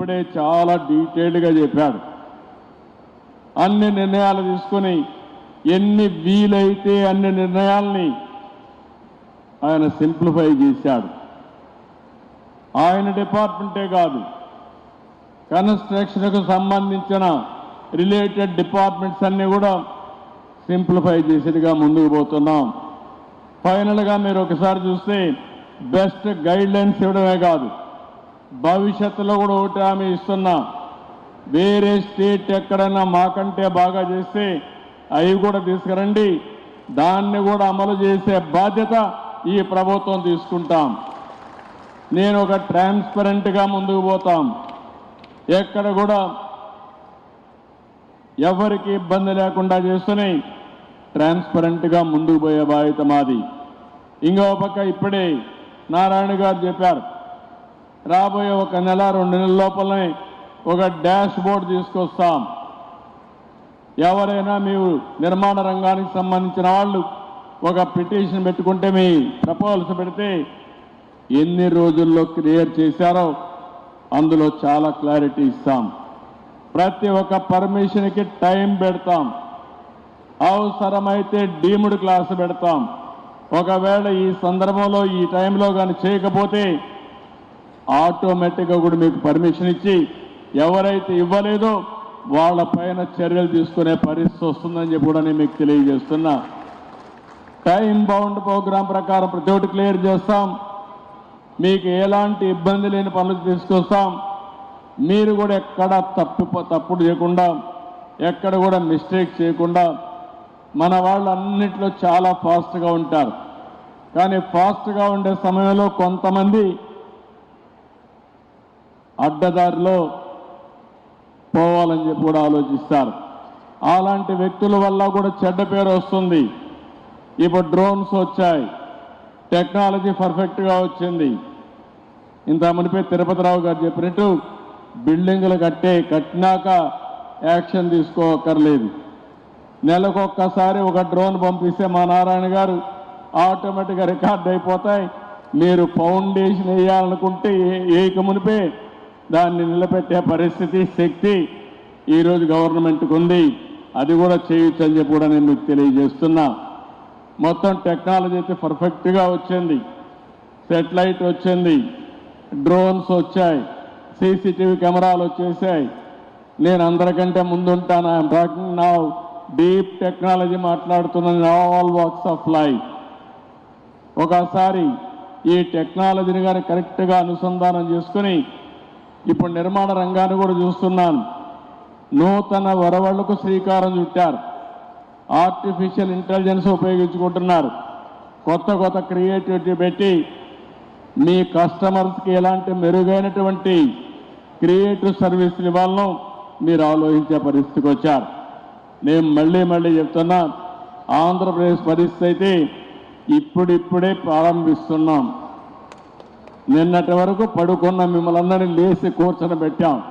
ఇప్పుడే చాలా డీటెయిల్డ్గా చెప్పాడు. అన్ని నిర్ణయాలు తీసుకొని ఎన్ని వీలైతే అన్ని నిర్ణయాల్ని ఆయన సింప్లిఫై చేశాడు. ఆయన డిపార్ట్మెంటే కాదు కన్స్ట్రక్షన్కు సంబంధించిన రిలేటెడ్ డిపార్ట్మెంట్స్ అన్ని కూడా సింప్లిఫై చేసేదిగా ముందుకు పోతున్నాం. ఫైనల్గా మీరు ఒకసారి చూస్తే బెస్ట్ గైడ్ లైన్స్ ఇవ్వడమే కాదు భవిష్యత్తులో కూడా ఒకటి ఆమె ఇస్తున్నా. వేరే స్టేట్ ఎక్కడైనా మాకంటే బాగా చేస్తే అవి కూడా తీసుకురండి. దాన్ని కూడా అమలు చేసే బాధ్యత ఈ ప్రభుత్వం తీసుకుంటాం. నేను ఒక ట్రాన్స్పరెంట్గా ముందుకు పోతాం. ఎక్కడ కూడా ఎవరికి ఇబ్బంది లేకుండా చేస్తూనే ట్రాన్స్పరెంట్గా ముందుకు పోయే బాధ్యత మాది. ఇంకో పక్క ఇప్పుడే నారాయణ గారు చెప్పారు రాబోయే ఒక నెల రెండు నెలల లోపలనే ఒక డాష్ బోర్డ్ తీసుకొస్తాం. ఎవరైనా మీరు నిర్మాణ రంగానికి సంబంధించిన వాళ్ళు ఒక పిటిషన్ పెట్టుకుంటే మీ ప్రపోజల్స్ పెడితే ఎన్ని రోజుల్లో క్లియర్ చేశారో అందులో చాలా క్లారిటీ ఇస్తాం. ప్రతి ఒక్క పర్మిషన్కి టైం పెడతాం. అవసరమైతే డీముడ్ క్లాస్ పెడతాం. ఒకవేళ ఈ సందర్భంలో ఈ టైంలో కానీ చేయకపోతే ఆటోమేటిక్గా కూడా మీకు పర్మిషన్ ఇచ్చి ఎవరైతే ఇవ్వలేదో వాళ్ళ పైన చర్యలు తీసుకునే పరిస్థితి వస్తుందని చెప్పి కూడా నేను మీకు తెలియజేస్తున్నా. టైం బౌండ్ ప్రోగ్రాం ప్రకారం ప్రతి ఒక్కటి క్లియర్ చేస్తాం. మీకు ఎలాంటి ఇబ్బంది లేని పనులు తీసుకొస్తాం. మీరు కూడా ఎక్కడ తప్పు తప్పుడు చేయకుండా ఎక్కడ కూడా మిస్టేక్ చేయకుండా మన వాళ్ళు అన్నింటిలో చాలా ఫాస్ట్గా ఉంటారు. కానీ ఫాస్ట్గా ఉండే సమయంలో కొంతమంది అడ్డదారిలో పోవాలని చెప్పి కూడా ఆలోచిస్తారు. అలాంటి వ్యక్తుల వల్ల కూడా చెడ్డ పేరు వస్తుంది. ఇప్పుడు డ్రోన్స్ వచ్చాయి. టెక్నాలజీ పర్ఫెక్ట్గా వచ్చింది. ఇంత మునిపే తిరుపతిరావు గారు చెప్పినట్టు బిల్డింగులు కట్టే కట్టినాక యాక్షన్ తీసుకోకర్లేదు. నెలకొక్కసారి ఒక డ్రోన్ పంపిస్తే మా నారాయణ గారు ఆటోమేటిక్గా రికార్డ్ అయిపోతాయి. మీరు ఫౌండేషన్ వేయాలనుకుంటే ఏ- ఏక మునిపే దాన్ని నిలబెట్టే పరిస్థితి శక్తి ఈరోజు గవర్నమెంట్కు ఉంది. అది కూడా చేయొచ్చు అని చెప్పి కూడా నేను మీకు తెలియజేస్తున్నా. మొత్తం టెక్నాలజీ అయితే పర్ఫెక్ట్గా వచ్చింది. సెటిలైట్ వచ్చింది. డ్రోన్స్ వచ్చాయి. సీసీటీవీ కెమెరాలు వచ్చేసాయి. నేను అందరికంటే ముందుంటాను. ఐఎమ్ టాకింగ్ నా డీప్ టెక్నాలజీ మాట్లాడుతున్నాను ఆల్ వాక్స్ ఆఫ్ లైఫ్. ఒకసారి ఈ టెక్నాలజీని కానీ కరెక్ట్గా అనుసంధానం చేసుకుని ఇప్పుడు నిర్మాణ రంగాన్ని కూడా చూస్తున్నాను. నూతన వరవళ్ళకు శ్రీకారం చుట్టారు. ఆర్టిఫిషియల్ ఇంటెలిజెన్స్ ఉపయోగించుకుంటున్నారు. కొత్త కొత్త క్రియేటివిటీ పెట్టి మీ కస్టమర్స్కి ఎలాంటి మెరుగైనటువంటి క్రియేటివ్ సర్వీసులు ఇవ్వాలను మీరు ఆలోచించే పరిస్థితికి వచ్చారు. నేను మళ్ళీ మళ్ళీ చెప్తున్నా ఆంధ్రప్రదేశ్ పరిస్థితి అయితే ఇప్పుడిప్పుడే ప్రారంభిస్తున్నాం. నిన్నటి వరకు పడుకున్న మిమ్మల్ని అందరినీ లేచి కూర్చొని పెట్టాం.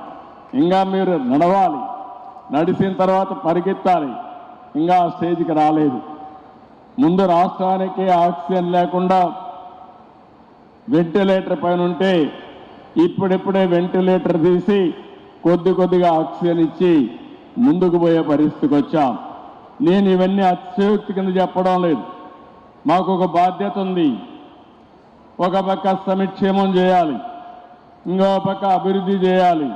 ఇంకా మీరు నడవాలి. నడిచిన తర్వాత పరిగెత్తాలి. ఇంకా ఆ స్టేజ్కి రాలేదు. ముందు రాష్ట్రానికి ఆక్సిజన్ లేకుండా వెంటిలేటర్ పైన ఉంటే ఇప్పుడిప్పుడే వెంటిలేటర్ తీసి కొద్ది కొద్దిగా ఆక్సిజన్ ఇచ్చి ముందుకు పోయే పరిస్థితికి వచ్చాం. నేను ఇవన్నీ అతిశయోక్తి కింద చెప్పడం లేదు. మాకు ఒక బాధ్యత ఉంది. ఒక పక్క సమిక్షేమం చేయాలి ఇంకో పక్క అభివృద్ధి చేయాలి.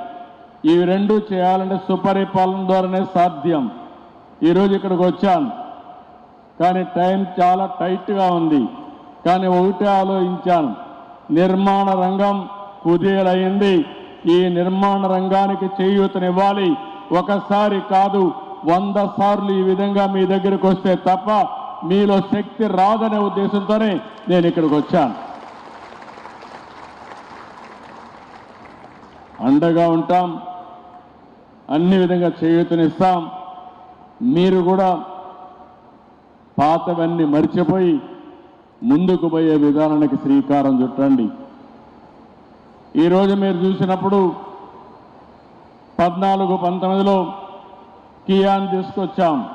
ఇవి రెండు చేయాలంటే సుపరిపాలన ద్వారానే సాధ్యం. ఈరోజు ఇక్కడికి వచ్చాను. కానీ టైం చాలా టైట్గా ఉంది. కానీ ఒకటే ఆలోచించాను. నిర్మాణ రంగం కుదేలైంది. ఈ నిర్మాణ రంగానికి చేయూతనివ్వాలి. ఒకసారి కాదు వంద సార్లు ఈ విధంగా మీ దగ్గరికి వస్తే తప్ప మీలో శక్తి రాదనే ఉద్దేశంతోనే నేను ఇక్కడికి వచ్చాను. అండగా ఉంటాం. అన్ని విధంగా చేయూతనిస్తాం. మీరు కూడా పాతవన్నీ మర్చిపోయి ముందుకు పోయే విధానానికి శ్రీకారం చుట్టండి. ఈరోజు మీరు చూసినప్పుడు పద్నాలుగు పంతొమ్మిదిలో కియాన్ తీసుకొచ్చాం.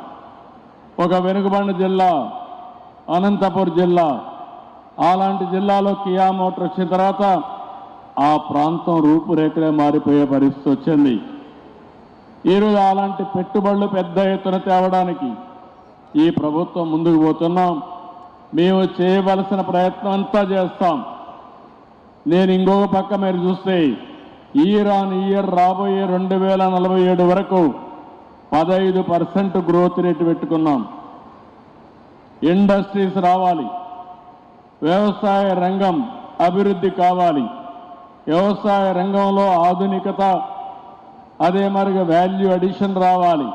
ఒక వెనుకబడిన జిల్లా అనంతపురం జిల్లా. అలాంటి జిల్లాలో కియా మోటార్ వచ్చిన తర్వాత ఆ ప్రాంతం రూపురేఖలే మారిపోయే పరిస్థితి వచ్చింది. ఈరోజు అలాంటి పెట్టుబడులు పెద్ద ఎత్తున తేవడానికి ఈ ప్రభుత్వం ముందుకు పోతున్నాం. మేము చేయవలసిన ప్రయత్నం అంతా చేస్తాం. నేను ఇంకొక పక్క మీరు చూస్తే ఇయర్ ఇయర్ రాబోయే రెండు వేల నలభై ఏడు వరకు పదహైదు పర్సెంట్ గ్రోత్ రేటు పెట్టుకున్నాం. ఇండస్ట్రీస్ రావాలి. వ్యవసాయ రంగం అభివృద్ధి కావాలి. వ్యవసాయ రంగంలో ఆధునికత అదే మరిగా వాల్యూ అడిషన్ రావాలి.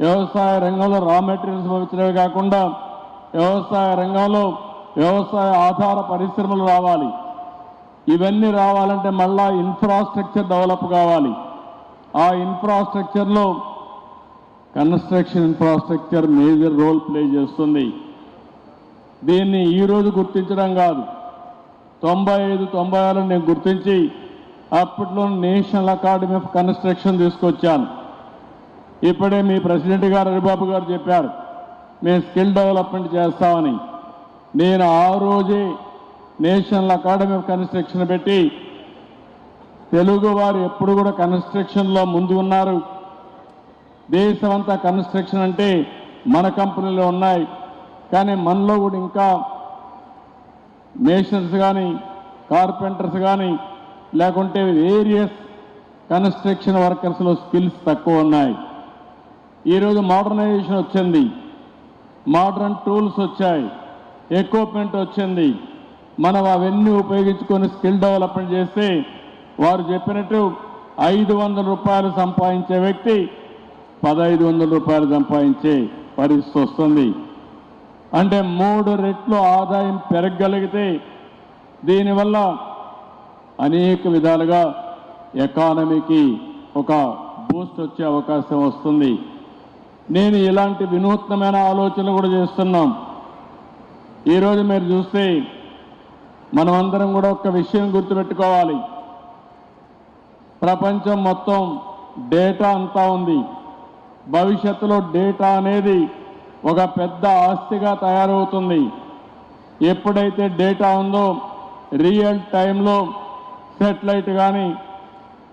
వ్యవసాయ రంగంలో రా మెటీరియల్స్ వచ్చినవి కాకుండా వ్యవసాయ రంగంలో వ్యవసాయ ఆధార పరిశ్రమలు రావాలి. ఇవన్నీ రావాలంటే మళ్ళా ఇన్ఫ్రాస్ట్రక్చర్ డెవలప్ కావాలి. ఆ ఇన్ఫ్రాస్ట్రక్చర్లో construction infrastructure major role play చేస్తుంది. దీన్ని ఈ రోజు గుర్తించడం కాదు. తొంభై ఐదు తొంభై ఆరు నేను గుర్తించి అప్పట్లో నేషనల్ అకాడమీ ఆఫ్ కన్స్ట్రక్షన్ తీసుకొచ్చాను. ఇప్పుడే మీ ప్రెసిడెంట్ గారు హరిబాబు గారు చెప్పారు మేము స్కిల్ డెవలప్మెంట్ చేస్తామని. నేను ఆ రోజే నేషనల్ అకాడమీ ఆఫ్ కన్స్ట్రక్షన్ పెట్టి తెలుగు వారు ఎప్పుడు కూడా కన్స్ట్రక్షన్లో ముందు ఉన్నారు. దేశమంతా కన్స్ట్రక్షన్ అంటే మన కంపెనీలో ఉన్నాయి. కానీ మనలో కూడా ఇంకా మేషన్స్ కానీ కార్పెంటర్స్ కానీ లేకుంటే వేరియస్ కన్స్ట్రక్షన్ వర్కర్స్లో స్కిల్స్ తక్కువ ఉన్నాయి. ఈరోజు మోడర్నైజేషన్ వచ్చింది. మోడర్న్ టూల్స్ వచ్చాయి. ఎక్విప్మెంట్ వచ్చింది. మనం అవన్నీ ఉపయోగించుకొని స్కిల్ డెవలప్మెంట్ చేస్తే వారు చెప్పినట్టు ఐదు వందల రూపాయలు సంపాదించే వ్యక్తి పదహైదు వందల రూపాయలు సంపాదించే పరిస్థితి వస్తుంది. అంటే మూడు రెట్లు ఆదాయం పెరగగలిగితే దీనివల్ల అనేక విధాలుగా ఎకానమీకి ఒక బూస్ట్ వచ్చే అవకాశం వస్తుంది. నేను ఇలాంటి వినూత్నమైన ఆలోచనలు కూడా చేస్తున్నాం. ఈరోజు మీరు చూస్తే మనమందరం కూడా ఒక విషయం గుర్తుపెట్టుకోవాలి. ప్రపంచం మొత్తం డేటా అంతా ఉంది. భవిష్యత్తులో డేటా అనేది ఒక పెద్ద ఆస్తిగా తయారవుతుంది. ఎప్పుడైతే డేటా ఉందో రియల్ టైంలో సెటిలైట్ కానీ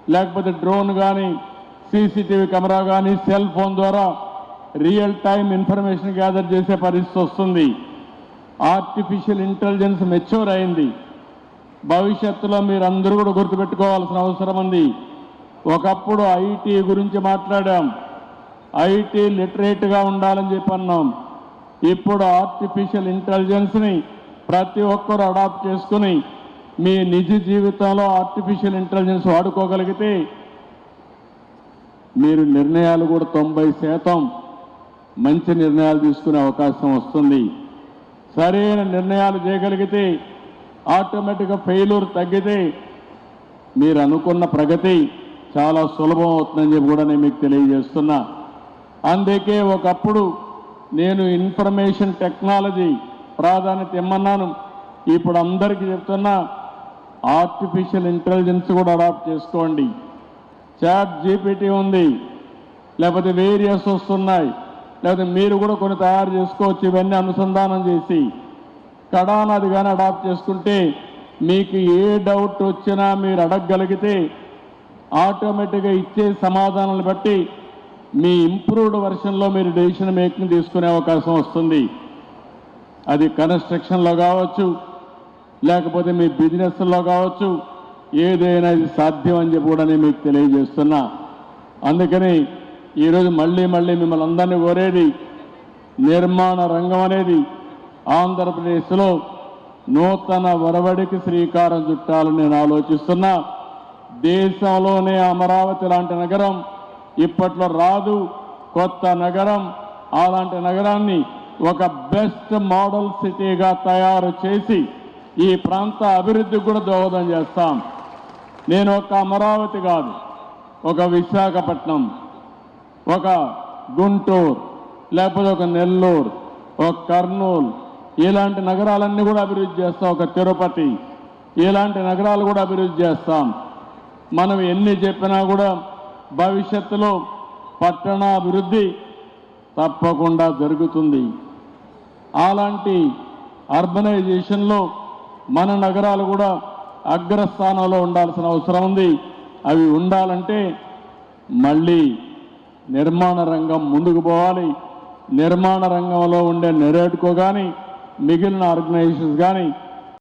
లేకపోతే డ్రోన్ కానీ సీసీటీవీ కెమెరా కానీ సెల్ ఫోన్ ద్వారా రియల్ టైం ఇన్ఫర్మేషన్ గ్యాదర్ చేసే పరిస్థితి వస్తుంది. ఆర్టిఫిషియల్ ఇంటెలిజెన్స్ మెచ్యూర్ అయింది. భవిష్యత్తులో మీరు అందరూ కూడా గుర్తుపెట్టుకోవాల్సిన అవసరం ఉంది. ఒకప్పుడు ఐటీ గురించి మాట్లాడాం. ఐటీ లిటరేట్గా ఉండాలని చెప్పి అన్నాం. ఇప్పుడు ఆర్టిఫిషియల్ ఇంటెలిజెన్స్ని ప్రతి ఒక్కరు అడాప్ట్ చేసుకుని మీ నిజ జీవితంలో ఆర్టిఫిషియల్ ఇంటెలిజెన్స్ వాడుకోగలిగితే మీరు నిర్ణయాలు కూడా తొంభై శాతం మంచి నిర్ణయాలు తీసుకునే అవకాశం వస్తుంది. సరైన నిర్ణయాలు చేయగలిగితే ఆటోమేటిక్గా ఫెయిల్యూర్ తగ్గితే మీరు అనుకున్న ప్రగతి చాలా సులభం అవుతుందని చెప్పి కూడా నేను మీకు తెలియజేస్తున్నా. అందుకే ఒకప్పుడు నేను ఇన్ఫర్మేషన్ టెక్నాలజీ ప్రాధాన్యత ఇమ్మన్నాను. ఇప్పుడు అందరికీ చెప్తున్నా ఆర్టిఫిషియల్ ఇంటెలిజెన్స్ కూడా అడాప్ట్ చేసుకోండి. చాట్ జీపీటీ ఉంది లేకపోతే వేరియస్ వస్తున్నాయి లేకపోతే మీరు కూడా కొన్ని తయారు చేసుకోవచ్చు ఇవన్నీ అనుసంధానం చేసి. కడానది కానీ అడాప్ట్ చేసుకుంటే మీకు ఏ డౌట్ వచ్చినా మీరు అడగగలిగితే ఆటోమేటిక్గా ఇచ్చే సమాధానాలు బట్టి మీ ఇంప్రూవ్డ్ వర్షన్లో మీరు డెసిషన్ మేకింగ్ తీసుకునే అవకాశం వస్తుంది. అది కన్స్ట్రక్షన్లో కావచ్చు లేకపోతే మీ బిజినెస్లో కావచ్చు ఏదైనా ఇది సాధ్యం అని చెప్పి కూడా నేను మీకు తెలియజేస్తున్నా. అందుకని ఈరోజు మళ్ళీ మళ్ళీ మిమ్మల్ని అందరినీ కోరేది నిర్మాణ రంగం అనేది ఆంధ్రప్రదేశ్లో నూతన వరవడికి శ్రీకారం చుట్టాలని నేను ఆలోచిస్తున్నా. దేశంలోనే అమరావతి లాంటి నగరం ఇప్పట్లో రాదు. కొత్త నగరం అలాంటి నగరాన్ని ఒక బెస్ట్ మోడల్ సిటీగా తయారు చేసి ఈ ప్రాంత అభివృద్ధికి కూడా దోహదం చేస్తాం. నేను ఒక అమరావతి కాదు ఒక విశాఖపట్నం ఒక గుంటూరు లేకపోతే ఒక నెల్లూరు ఒక కర్నూలు ఇలాంటి నగరాలన్నీ కూడా అభివృద్ధి చేస్తాం. ఒక తిరుపతి ఇలాంటి నగరాలు కూడా అభివృద్ధి చేస్తాం. మనం ఎన్ని చెప్పినా కూడా భవిష్యత్తులో పట్టణాభివృద్ధి తప్పకుండా జరుగుతుంది. అలాంటి అర్బనైజేషన్లో మన నగరాలు కూడా అగ్రస్థానంలో ఉండాల్సిన అవసరం ఉంది. అవి ఉండాలంటే మళ్ళీ నిర్మాణ రంగం ముందుకు పోవాలి. నిర్మాణ రంగంలో ఉండే నెరేడ్కో కానీ మిగిలిన ఆర్గనైజేషన్స్ కానీ